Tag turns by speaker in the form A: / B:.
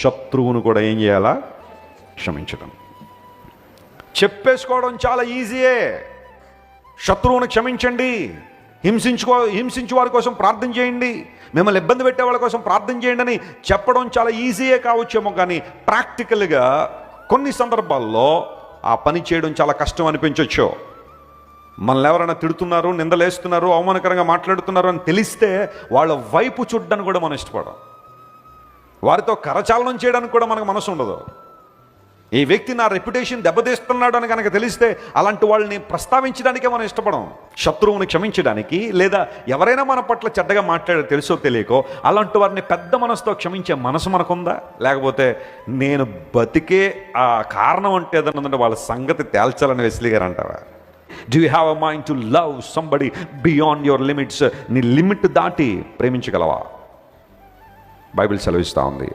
A: శత్రువును కూడా ఏం చేయాలా? క్షమించడం చెప్పేసుకోవడం చాలా ఈజీయే. శత్రువును క్షమించండి. హింసించుకో హింసించు వారి కోసం ప్రార్థన చేయండి. మిమ్మల్ని ఇబ్బంది పెట్టే వాళ్ళ కోసం ప్రార్థన చేయండి అని చెప్పడం చాలా ఈజీయే కావచ్చేమో కానీ ప్రాక్టికల్గా కొన్ని సందర్భాల్లో ఆ పని చేయడం చాలా కష్టం అనిపించవచ్చు మనల్ని ఎవరైనా తిడుతున్నారు నిందలేస్తున్నారు అవమానకరంగా మాట్లాడుతున్నారు అని తెలిస్తే వాళ్ళ వైపు చూడ్డానికి కూడా మనం ఇష్టపడం వారితో కరచాలనం చేయడానికి కూడా మనకు మనసు ఉండదు. ఈ వ్యక్తి నా రెప్యుటేషన్ దెబ్బతీస్తున్నాడు అని కనుక తెలిస్తే అలాంటి వాళ్ళని ప్రస్తావించడానికే మనం ఇష్టపడం శత్రువుని క్షమించడానికి లేదా ఎవరైనా మన పట్ల చెడ్డగా మాట్లాడే తెలుసో తెలియకో అలాంటి వారిని పెద్ద మనసుతో క్షమించే మనసు మనకుందా? లేకపోతే నేను బతికే ఆ కారణం అంటే ఏదన్నా వాళ్ళ సంగతి తేల్చాలని వెస్లీ గారు అంటారా? Do you have a mind to love somebody beyond your limits నీ లిమిట్ దాటి ప్రేమించగలవా? బైబిల్ సెలవిస్తూ ఉంది.